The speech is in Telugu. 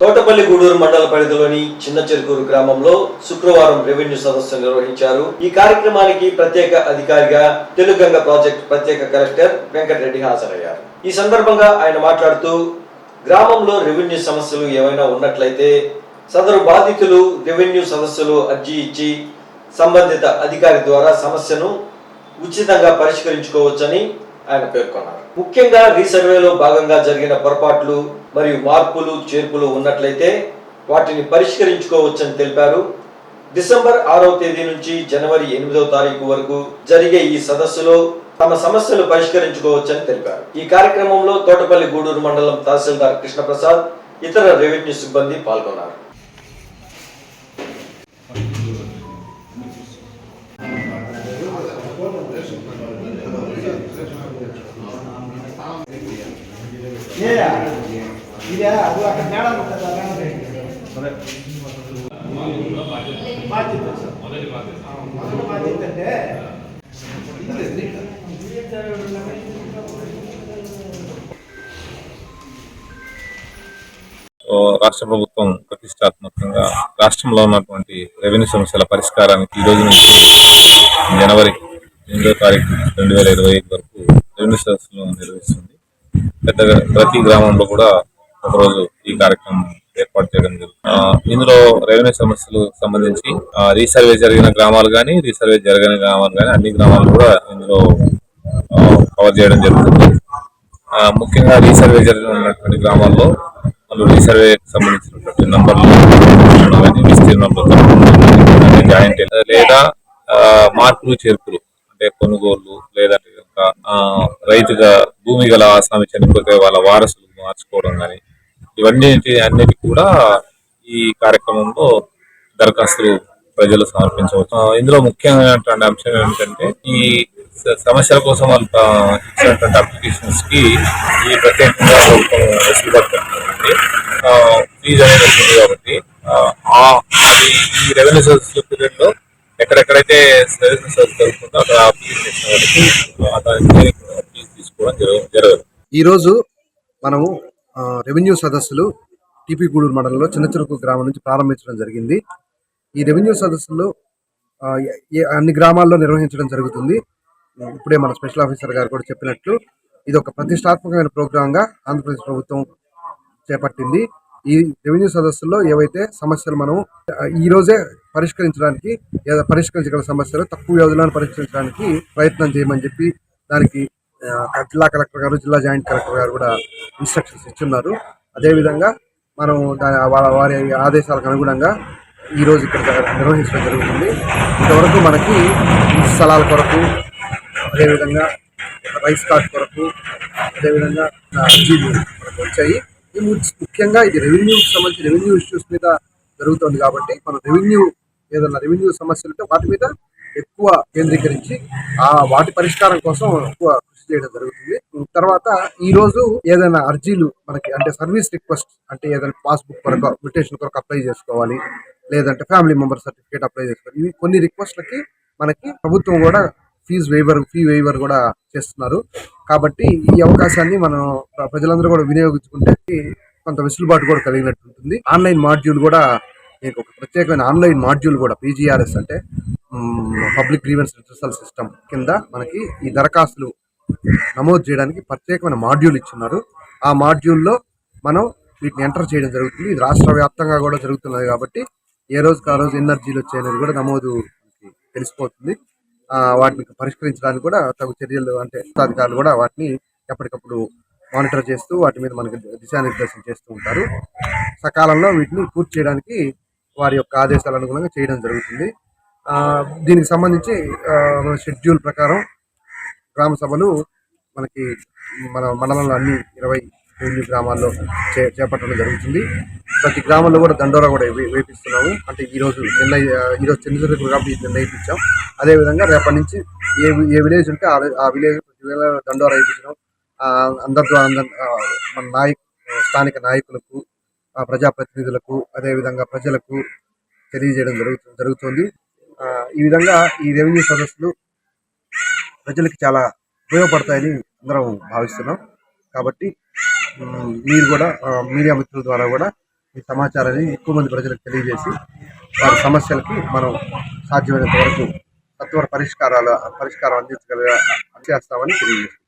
తోటపల్లి గూడూరు మండల పరిధిలోని చిన్న చెరుకూరు గ్రామంలో శుక్రవారం రెవెన్యూ సదస్సు నిర్వహించారు. ఈ కార్యక్రమానికి ప్రత్యేక అధికారిగా తెలుగంగ ప్రాజెక్ట్ ప్రత్యేక కలెక్టర్ వెంకటరెడ్డి హాజరయ్యారు. ఈ సందర్భంగా ఆయన మాట్లాడుతూ గ్రామంలో రెవెన్యూ సమస్యలు ఏమైనా ఉన్నట్లయితే సదరు బాధితులు రెవెన్యూ సదస్సులో అర్జీ ఇచ్చి సంబంధిత అధికారి ద్వారా సమస్యను ఉచితంగా పరిష్కరించుకోవచ్చని ఆయన పేర్కొన్నారు. ముఖ్యంగా రీసర్వేలో భాగంగా జరిగిన పొరపాట్లు మరియు మార్పులు చేర్పులు ఉన్నట్లయితే వాటిని పరిష్కరించుకోవచ్చని తెలిపారు. డిసెంబర్ ఆరో తేదీ నుంచి జనవరి ఎనిమిదవ తారీఖు వరకు జరిగే ఈ సదస్సులో తమ సమస్యలు పరిష్కరించుకోవచ్చని తెలిపారు. ఈ కార్యక్రమంలో తోటపల్లి గూడూరు మండలం తహసీల్దార్ కృష్ణప్రసాద్ ఇతర రెవెన్యూ సిబ్బంది పాల్గొన్నారు. ఇదే అది అక్కడ మేడం బాధ్యత మొదటి బాధ్యత అంటే ఓ రాష్ట్ర ప్రభుత్వం ప్రతిష్టాత్మకంగా రాష్ట్రంలో ఉన్నటువంటి రెవెన్యూ సమస్యల పరిష్కారానికి ఈ రోజు నుంచి జనవరి ఎనిమిదో తారీఖు రెండు వేల ఇరవై ఐదు వరకు రెవెన్యూ సదస్సులు నిర్వహిస్తుంది. పెద్ద ప్రతి గ్రామంలో కూడా ఒకరోజు ఈ కార్యక్రమం ఏర్పాటు చేయడం జరుగుతుంది. ఇందులో రెవెన్యూ సమస్యలు సంబంధించి రీసర్వే జరిగిన గ్రామాలు కానీ రీసర్వే జరగని గ్రామాలు కానీ అన్ని గ్రామాలు కూడా ఇందులో కవర్ చేయడం జరుగుతుంది. ఆ, ముఖ్యంగా రీసర్వే జరిగినటువంటి గ్రామాల్లో వాళ్ళు రీసర్వేకి సంబంధించినటువంటి నంబర్లు విస్తీర్ణంలో జాయింట్ లేదా ఆ, మార్పులు చేర్పులు అంటే కొనుగోలు లేదంటే రైతుగా భూమి గల ఆసామి చనిపోతే వాళ్ళ వారసులు మార్చుకోవడం కానీ ఇవన్నీ అన్నిటి కూడా ఈ కార్యక్రమంలో దరఖాస్తులు ప్రజలు సమర్పించవచ్చు ఇందులో ముఖ్యమైనటువంటి అంశం ఏమిటంటే ఈ సమస్యల కోసం వాళ్ళు ఇచ్చినటువంటి అప్లికేషన్స్కి ఈ ప్రత్యేకంగా ప్రభుత్వం వెసులుబాటు కల్పిస్తుంది. ఆ, ఫీజు అనేది వస్తుంది కాబట్టి ఈ రెవెన్యూ సర్వీస్ ఈ రోజు జరుగుతుందో అక్కడ వాళ్ళకి దానికి ఫీజు తీసుకోవడం జరగదు ఈరోజు మనము రెవెన్యూ సదస్సులు టీపీ గూడూరు మండలంలో చిన్న చిరుకు గ్రామం నుంచి ప్రారంభించడం జరిగింది. ఈ రెవెన్యూ సదస్సులు అన్ని గ్రామాల్లో నిర్వహించడం జరుగుతుంది. ఇప్పుడే మన స్పెషల్ ఆఫీసర్ గారు కూడా చెప్పినట్లు ఇది ఒక ప్రతిష్టాత్మకమైన ప్రోగ్రాంగా ఆంధ్రప్రదేశ్ ప్రభుత్వం చేపట్టింది. ఈ రెవెన్యూ సదస్సుల్లో ఏవైతే సమస్యలు మనం ఈ రోజే పరిష్కరించడానికి లేదా పరిష్కరించగల సమస్యలు తక్కువ వ్యవధిలో పరిష్కరించడానికి ప్రయత్నం చేయమని చెప్పి దానికి జిల్లా కలెక్టర్ గారు జిల్లా జాయింట్ కలెక్టర్ గారు కూడా ఇన్స్ట్రక్షన్స్ ఇచ్చున్నారు. అదేవిధంగా మనం దాని వాళ్ళ వారి ఆదేశాలకు అనుగుణంగా ఈ రోజు ఇక్కడ నిర్వహించడం జరుగుతుంది. ఇంతవరకు మనకి స్థలాల కొరకు అదేవిధంగా రైస్ కార్డ్ కొరకు అదేవిధంగా అర్జీలు మనకు వచ్చాయి. ముఖ్యంగా ఇది రెవెన్యూకి సంబంధించి రెవెన్యూ ఇష్యూస్ మీద జరుగుతుంది కాబట్టి మన రెవెన్యూ ఏదైనా రెవెన్యూ సమస్యలు ఉంటే వాటి మీద ఎక్కువ కేంద్రీకరించి ఆ వాటి పరిష్కారం కోసం ఎక్కువ కృషి చేయడం జరుగుతుంది. తర్వాత ఈ రోజు ఏదైనా అర్జీలు మనకి అంటే సర్వీస్ రిక్వెస్ట్ అంటే ఏదైనా పాస్బుక్ కొరకు మ్యూటేషన్ కొరకు అప్లై చేసుకోవాలి లేదంటే ఫ్యామిలీ మెంబర్ సర్టిఫికేట్ అప్లై చేసుకోవాలి. ఇవి కొన్ని రిక్వెస్ట్లకి మనకి ప్రభుత్వం కూడా ఫీజు వేవర్ ఫీ వేవర్ కూడా చేస్తున్నారు. కాబట్టి ఈ అవకాశాన్ని మనం ప్రజలందరూ కూడా వినియోగించుకుంటే కొంత వెసులుబాటు కూడా కలిగినట్టు ఉంటుంది. ఆన్లైన్ మాడ్యూల్ కూడా మీకు ఒక ప్రత్యేకమైన ఆన్లైన్ మాడ్యూల్ కూడా పీజీఆర్ఎస్ అంటే పబ్లిక్ గ్రీవెన్స్ రిట్రసల్ సిస్టమ్ కింద మనకి ఈ దరఖాస్తులు నమోదు చేయడానికి ప్రత్యేకమైన మాడ్యూల్ ఇచ్చున్నారు. ఆ మాడ్యూల్లో మనం వీటిని ఎంటర్ చేయడం జరుగుతుంది. ఇది రాష్ట్ర వ్యాప్తంగా కూడా జరుగుతున్నది కాబట్టి ఏ రోజుకి ఆ రోజు ఎనర్జీలు వచ్చాయనేది కూడా నమోదు తెలిసిపోతుంది. వాటిని పరిష్కరించడానికి కూడా తగు చర్యలు అంటే అధికారులు కూడా వాటిని ఎప్పటికప్పుడు మానిటర్ చేస్తూ వాటి మీద మనకి దిశానిర్దేశం చేస్తూ ఉంటారు. సకాలంలో వీటిని పూర్తి చేయడానికి వారి యొక్క ఆదేశాల అనుగుణంగా చేయడం జరుగుతుంది. దీనికి సంబంధించి మన షెడ్యూల్ ప్రకారం గ్రామ సభలు మనకి మన మండలంలో అన్ని ఇరవై రెవెన్యూ గ్రామాల్లో చే చేపట్టడం జరుగుతుంది. ప్రతి గ్రామంలో కూడా దండోరా కూడా వేపిస్తున్నాము. అంటే ఈరోజు నిన్న ఈరోజు ఈ రోజు చిన్న కాబట్టి నిన్న వేయించాం అదేవిధంగా రేపటి నుంచి ఏ వి- ఏ విలేజ్ ఉంటే ఆ విలేజ్ ప్రతి వేళ దండోరా వేయించడం అందరితో అందరి మన నాయక్ స్థానిక నాయకులకు ఆ, ప్రజాప్రతినిధులకు అదేవిధంగా ప్రజలకు తెలియజేయడం జరుగుతుంది. జరుగుతుంది ఈ విధంగా ఈ రెవెన్యూ సదస్సులు ప్రజలకు చాలా ఉపయోగపడతాయని అందరం భావిస్తున్నాం. కాబట్టి మీరు కూడా మీడియా మిత్రుల ద్వారా కూడా ఈ సమాచారాన్ని ఎక్కువ మంది ప్రజలకు తెలియజేసి వారి సమస్యలకి మనం సాధ్యమైనంత వరకు సత్వర పరిష్కారాల పరిష్కారం అందించగల చేస్తామని తెలియజేస్తాం